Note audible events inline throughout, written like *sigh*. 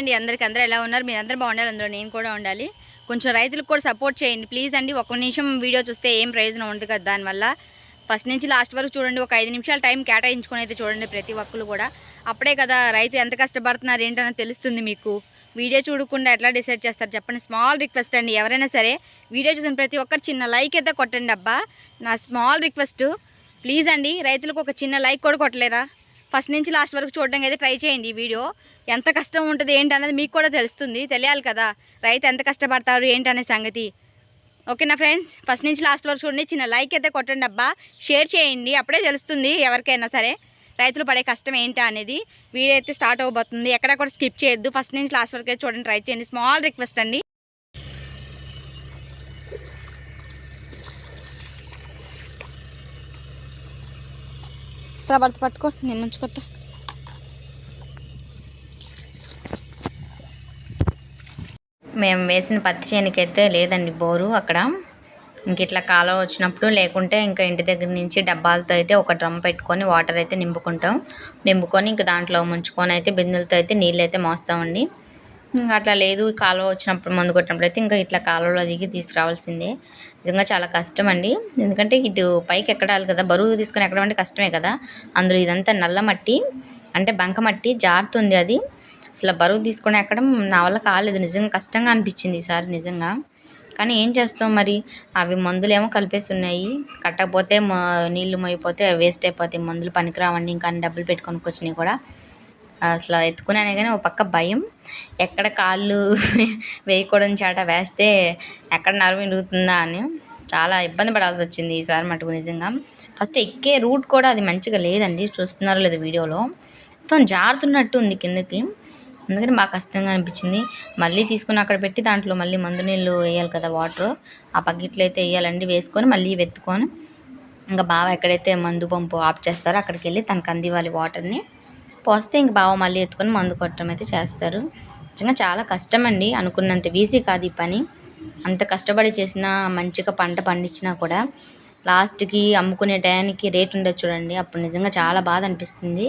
అండి అందరికి అందరూ ఎలా ఉన్నారు? మీరు అందరూ బాగుండాలి అందులో నేను కూడా ఉండాలి. కొంచెం రైతులకు కూడా సపోర్ట్ చేయండి ప్లీజ్ అండి. ఒక నిమిషం వీడియో చూస్తే ఏం ప్రయోజనం ఉండదు కదా దానివల్ల. ఫస్ట్ నుంచి లాస్ట్ వరకు చూడండి ఒక ఐదు నిమిషాలు టైం కేటాయించుకొని అయితే చూడండి ప్రతి ఒక్కరు కూడా. అప్పుడే కదా రైతు ఎంత కష్టపడుతున్నారు ఏంటని తెలుస్తుంది మీకు. వీడియో చూడకుండా ఎట్లా డిసైడ్ చేస్తారు చెప్పండి. స్మాల్ రిక్వెస్ట్ అండి ఎవరైనా సరే వీడియో చూసిన ప్రతి ఒక్కరు చిన్న లైక్ అయితే కొట్టండి అబ్బా. నా స్మాల్ రిక్వెస్ట్ ప్లీజ్ అండి రైతులకు ఒక చిన్న లైక్ కూడా కొట్టలేరా? ఫస్ట్ నుంచి లాస్ట్ వరకు చూడడానికి అయితే ట్రై చేయండి ఈ వీడియో. ఎంత కష్టం ఉంటుంది ఏంటి అనేది మీకు కూడా తెలుస్తుంది తెలియాలి కదా. రైతు ఎంత కష్టపడతారు ఏంటనే సంగతి. ఓకేనా ఫ్రెండ్స్ ఫస్ట్ నుంచి లాస్ట్ వరకు చూడండి. చిన్న లైక్ అయితే కొట్టండి అబ్బా. షేర్ చేయండి అప్పుడే తెలుస్తుంది ఎవరికైనా సరే రైతులు పడే కష్టం ఏంటా అనేది. వీడియో అయితే స్టార్ట్ అవ్వబోతుంది. ఎక్కడ కూడా స్కిప్ చేయొద్దు. ఫస్ట్ నుంచి లాస్ట్ వరకు అయితే చూడండి ట్రై చేయండి. స్మాల్ రిక్వెస్ట్ అండి. భర్త పట్టుకో నేను ముంచుకొత్తా. మేము వేసిన పత్తి చేనుకైతే లేదండి బోరు అక్కడ. ఇంక ఇట్లా కాలువ వచ్చినప్పుడు లేకుంటే ఇంకా ఇంటి దగ్గర నుంచి డబ్బాలతో అయితే ఒక డ్రమ్ పెట్టుకొని వాటర్ అయితే నింపుకుంటాం. నింపుకొని ఇంక దాంట్లో ముంచుకొని అయితే బిందెలతో అయితే నీళ్ళు అయితే మోస్తామండి. ఇంకా అట్లా లేదు కాలువ వచ్చినప్పుడు మందు కొట్టినప్పుడు అయితే ఇంకా ఇట్లా కాలువలో దిగి తీసుకురావాల్సిందే. నిజంగా చాలా కష్టం అండి ఎందుకంటే ఇటు పైకి ఎక్కడాలి కదా బరువు తీసుకొని ఎక్కడం అంటే కష్టమే కదా. అందులో ఇదంతా నల్ల మట్టి అంటే బంక మట్టి జారుతుంది అది. అసలు బరువు తీసుకొని ఎక్కడం నా వల్ల కాలేదు. నిజంగా కష్టంగా అనిపించింది ఈసారి నిజంగా. కానీ ఏం చేస్తాం మరి? అవి మందులేమో కలిపేస్తున్నాయి కట్టకపోతే నీళ్ళు నీళ్ళు మొయ్యిపోతే వేస్ట్ అయిపోతాయి మందులు పనికిరావండి. ఇంకా అన్ని డబ్బులు పెట్టుకొని కూడా. అసలు ఎత్తుకునే కానీ ఒక పక్క భయం. ఎక్కడ కాళ్ళు *laughs* వేయకూడని చాట వేస్తే ఎక్కడ నరం ఇరుగుతుందా అని చాలా ఇబ్బంది పడాల్సి వచ్చింది ఈసారి మటుకు నిజంగా. ఫస్ట్ ఎక్కే రూట్ కూడా అది మంచిగా లేదండి. చూస్తున్నారో లేదు వీడియోలో. మొత్తం జారుతున్నట్టు ఉంది కిందకి. అందుకని బాగా కష్టంగా అనిపించింది. మళ్ళీ తీసుకుని అక్కడ పెట్టి దాంట్లో మళ్ళీ మందు నీళ్ళు వేయాలి కదా వాటర్. ఆ పగిట్లో అయితే వేయాలండి. వేసుకొని మళ్ళీ వెత్తుకొని ఇంకా బావ ఎక్కడైతే మందు పంపు ఆఫ్ చేస్తారో అక్కడికి వెళ్ళి తనకు అందివ్వాలి వాటర్ని. పోస్తే ఇంక బావ మళ్ళీ ఎత్తుకొని మందు కొట్టడం అయితే చేస్తారు. నిజంగా చాలా కష్టం అండి అనుకున్నంత ఈజీ కాదు ఈ పని. అంత కష్టపడి చేసినా మంచిగా పంట పండించినా కూడా లాస్ట్కి అమ్ముకునే టయానికి రేట్ ఉండదు చూడండి. అప్పుడు నిజంగా చాలా బాధ అనిపిస్తుంది.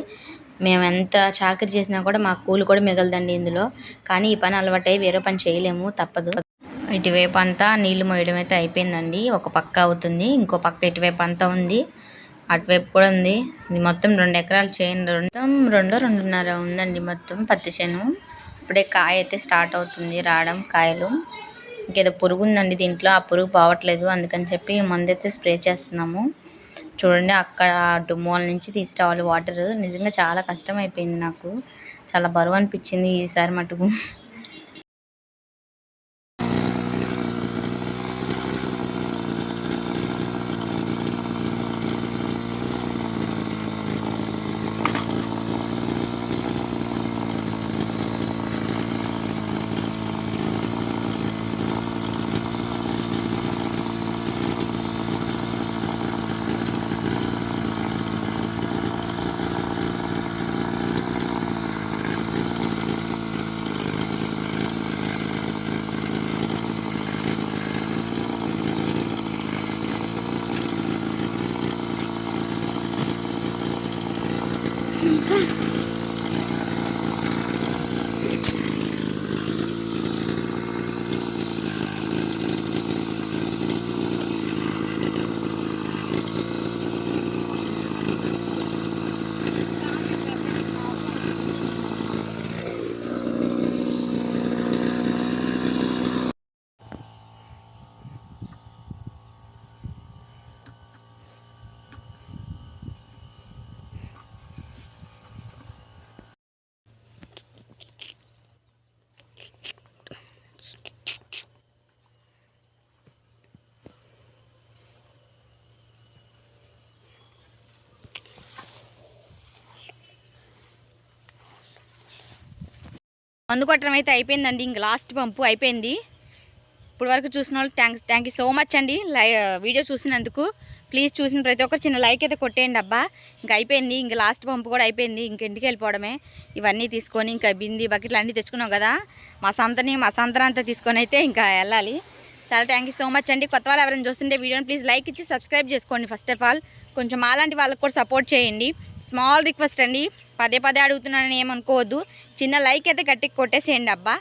మేము ఎంత చాకరీ చేసినా కూడా మాకు కూలి కూడా మిగలదండి ఇందులో. కానీ ఈ పని అలవాటై వేరే పని చేయలేము తప్పదు. ఇటువైపు అంతా నీళ్ళు మోయడం అయితే అయిపోయిందండి. ఒక పక్క అవుతుంది ఇంకో పక్క ఇటువైపు అంతా ఉంది. అటువైపు కూడా ఉంది. ఇది మొత్తం రెండు ఎకరాలు చేను మొత్తం రెండో రెండున్నర ఉందండి మొత్తం పత్తి చేను. ఇప్పుడే కాయ అయితే స్టార్ట్ అవుతుంది రావడం కాయలు. ఇంకేదో పురుగు ఉందండి దీంట్లో ఆ పురుగు పోవట్లేదు. అందుకని చెప్పి మందు అయితే స్ప్రే చేస్తున్నాము. చూడండి అక్కడ అటు నుంచి తీసుకురావాలి వాటర్ నిజంగా చాలా కష్టం అయిపోయింది నాకు. చాలా బరువు అనిపించింది ఈసారి మటుకు. అందుకోవటం అయితే అయిపోయిందండి. ఇంక లాస్ట్ పంపు అయిపోయింది. ఇప్పుడు వరకు చూసిన వాళ్ళు thanks thank you so much అండి. లై వీడియో చూసినందుకు. ప్లీజ్ చూసిన ప్రతి ఒక్కరు చిన్న లైక్ అయితే కొట్టేయండి అబ్బా. ఇంకా అయిపోయింది. ఇంక లాస్ట్ పంపు కూడా అయిపోయింది. ఇంక ఇంటికి వెళ్ళిపోవడమే. ఇవన్నీ తీసుకొని ఇంకా బింది బకెట్లు అన్నీ తెచ్చుకున్నాం కదా. మా సంతని మా సంతనంతా అంతా తీసుకొని అయితే ఇంకా వెళ్ళాలి. చాలా థ్యాంక్ యూ సో మచ్ అండి. కొత్త వాళ్ళు ఎవరైనా చూస్తుంటే వీడియోని ప్లీజ్ లైక్ ఇచ్చి సబ్స్క్రైబ్ చేసుకోండి ఫస్ట్ ఆఫ్ ఆల్ కొంచెం అలాంటి వాళ్ళకి కూడా సపోర్ట్ చేయండి. స్మాల్ రిక్వెస్ట్ అండి. పదే పదే అడుగుతున్నానని ఏమనుకోవద్దు. చిన్న లైక్ అయితే గట్టికి కొట్టేసేయండి అబ్బా.